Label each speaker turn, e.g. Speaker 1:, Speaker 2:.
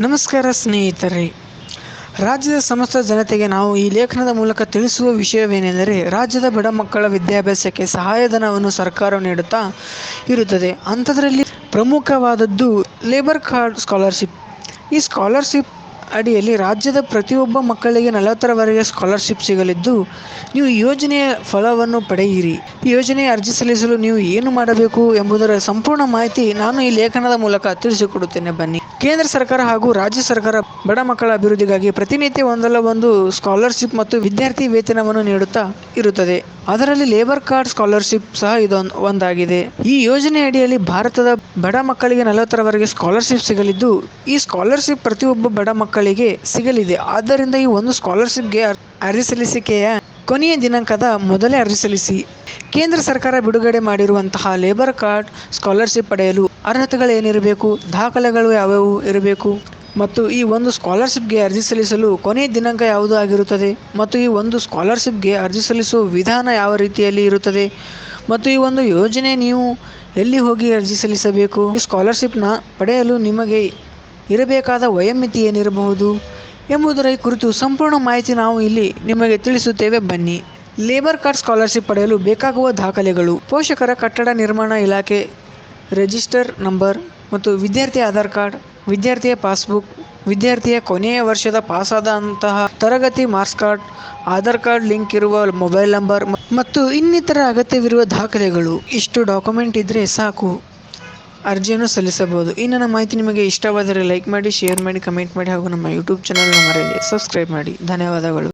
Speaker 1: ನಮಸ್ಕಾರ ಸ್ನೇಹಿತರೆ. ರಾಜ್ಯದ ಸಮಸ್ತ ಜನತೆಗೆ ನಾವು ಈ ಲೇಖನದ ಮೂಲಕ ತಿಳಿಸುವ ವಿಷಯವೇನೆಂದರೆ ರಾಜ್ಯದ ಬಡ ಮಕ್ಕಳ ವಿದ್ಯಾಭ್ಯಾಸಕ್ಕೆ ಸಹಾಯಧನವನ್ನು ಸರ್ಕಾರ ನೀಡುತ್ತಾ ಇರುತ್ತದೆ. ಅಂಥದ್ರಲ್ಲಿ ಪ್ರಮುಖವಾದದ್ದು ಲೇಬರ್ ಕಾರ್ಡ್ ಸ್ಕಾಲರ್ಶಿಪ್ ಈ ಸ್ಕಾಲರ್ಶಿಪ್ ಅಡಿಯಲ್ಲಿ ರಾಜ್ಯದ ಪ್ರತಿಯೊಬ್ಬ ಮಕ್ಕಳಿಗೆ ನಲವತ್ತರವರೆಗೆ ಸ್ಕಾಲರ್ಶಿಪ್ ಸಿಗಲಿದ್ದು, ನೀವು ಯೋಜನೆಯ ಫಲವನ್ನು ಪಡೆಯಿರಿ. ಈ ಯೋಜನೆ ಅರ್ಜಿ ಸಲ್ಲಿಸಲು ನೀವು ಏನು ಮಾಡಬೇಕು ಎಂಬುದರ ಸಂಪೂರ್ಣ ಮಾಹಿತಿ ನಾನು ಈ ಲೇಖನದ ಮೂಲಕ ತಿಳಿಸಿಕೊಡುತ್ತೇನೆ. ಬನ್ನಿ. ಕೇಂದ್ರ ಸರ್ಕಾರ ಹಾಗೂ ರಾಜ್ಯ ಸರ್ಕಾರ ಬಡ ಮಕ್ಕಳ ಅಭಿವೃದ್ಧಿಗಾಗಿ ಪ್ರತಿನಿತ್ಯ ಒಂದಲ್ಲ ಒಂದು ಸ್ಕಾಲರ್ಶಿಪ್ ಮತ್ತು ವಿದ್ಯಾರ್ಥಿ ವೇತನವನ್ನು ನೀಡುತ್ತಾ ಇರುತ್ತದೆ. ಅದರಲ್ಲಿ ಲೇಬರ್ ಕಾರ್ಡ್ ಸ್ಕಾಲರ್ಶಿಪ್ ಸಹ ಇದೊಂದು ಒಂದಾಗಿದೆ. ಈ ಯೋಜನೆ ಅಡಿಯಲ್ಲಿ ಭಾರತದ ಬಡ ಮಕ್ಕಳಿಗೆ ನಲವತ್ತರವರೆಗೆ ಸ್ಕಾಲರ್ಶಿಪ್ ಸಿಗಲಿದ್ದು, ಈ ಸ್ಕಾಲರ್ಶಿಪ್ ಪ್ರತಿಯೊಬ್ಬ ಬಡ ಮಕ್ಕಳಿಗೆ ಸಿಗಲಿದೆ. ಆದ್ದರಿಂದ ಈ ಒಂದು ಸ್ಕಾಲರ್ಶಿಪ್ಗೆ ಅರ್ಜಿ ಸಲ್ಲಿಸಿಕೆಯ ಕೊನೆಯ ದಿನಾಂಕದ ಮೊದಲೇ ಅರ್ಜಿ ಸಲ್ಲಿಸಿ. ಕೇಂದ್ರ ಸರ್ಕಾರ ಬಿಡುಗಡೆ ಮಾಡಿರುವಂತಹ ಲೇಬರ್ ಕಾರ್ಡ್ ಸ್ಕಾಲರ್ಶಿಪ್ ಪಡೆಯಲು ಅರ್ಹತೆಗಳು ಏನಿರಬೇಕು ದಾಖಲೆಗಳು ಯಾವ್ಯಾವು ಇರಬೇಕು? ಮತ್ತು ಈ ಒಂದು ಸ್ಕಾಲರ್ಶಿಪ್ಗೆ ಅರ್ಜಿ ಸಲ್ಲಿಸಲು ಕೊನೆಯ ದಿನಾಂಕ ಯಾವುದು ಆಗಿರುತ್ತದೆ? ಮತ್ತು ಈ ಒಂದು ಸ್ಕಾಲರ್ಶಿಪ್ಗೆ ಅರ್ಜಿ ಸಲ್ಲಿಸುವ ವಿಧಾನ ಯಾವ ರೀತಿಯಲ್ಲಿ ಇರುತ್ತದೆ? ಮತ್ತು ಈ ಒಂದು ಯೋಜನೆ ನೀವು ಎಲ್ಲಿ ಹೋಗಿ ಅರ್ಜಿ ಸಲ್ಲಿಸಬೇಕು? ಸ್ಕಾಲರ್ಶಿಪ್ನ ಪಡೆಯಲು ನಿಮಗೆ ಇರಬೇಕಾದ ವಯೋಮಿತಿ ಏನಿರಬಹುದು ಎಂಬುದರ ಕುರಿತು ಸಂಪೂರ್ಣ ಮಾಹಿತಿ ನಾವು ಇಲ್ಲಿ ನಿಮಗೆ ತಿಳಿಸುತ್ತೇವೆ. ಬನ್ನಿ. ಲೇಬರ್ ಕಾರ್ಡ್ ಸ್ಕಾಲರ್ಶಿಪ್ ಪಡೆಯಲು ಬೇಕಾಗುವ ದಾಖಲೆಗಳು. ಪೋಷಕರ ಕಟ್ಟಡ ನಿರ್ಮಾಣ ಇಲಾಖೆ ರಿಜಿಸ್ಟರ್ ನಂಬರ್ ಮತ್ತು ವಿದ್ಯಾರ್ಥಿ ಆಧಾರ್ ಕಾರ್ಡ್ ವಿದ್ಯಾರ್ಥಿಯ ಪಾಸ್ಬುಕ್, ವಿದ್ಯಾರ್ಥಿಯ ಕೊನೆಯ ವರ್ಷದ ಪಾಸಾದಂತಹ ತರಗತಿ marks card Aadhaar card link ಇರುವ ಮೊಬೈಲ್ ನಂಬರ್ ಮತ್ತು ಇನ್ನಿತರ ಅಗತ್ಯವಿರುವ ದಾಖಲೆಗಳು. ಇಷ್ಟು ಡಾಕ್ಯುಮೆಂಟ್ ಇದ್ದರೆ ಸಾಕು. ಅರ್ಜಿಯನ್ನು ಸಲ್ಲಿಸಬಹುದು. ಈ ನನ್ನ ಮಾಹಿತಿ ನಿಮಗೆ ಇಷ್ಟವಾದರೆ ಲೈಕ್ ಮಾಡಿ, ಶೇರ್ ಮಾಡಿ, ಕಮೆಂಟ್ ಮಾಡಿ ಹಾಗೂ ನಮ್ಮ ಯೂಟ್ಯೂಬ್ ಚಾನಲ್ನ ಮರೆಯದೆ ಸಬ್ಸ್ಕ್ರೈಬ್ ಮಾಡಿ. ಧನ್ಯವಾದಗಳು.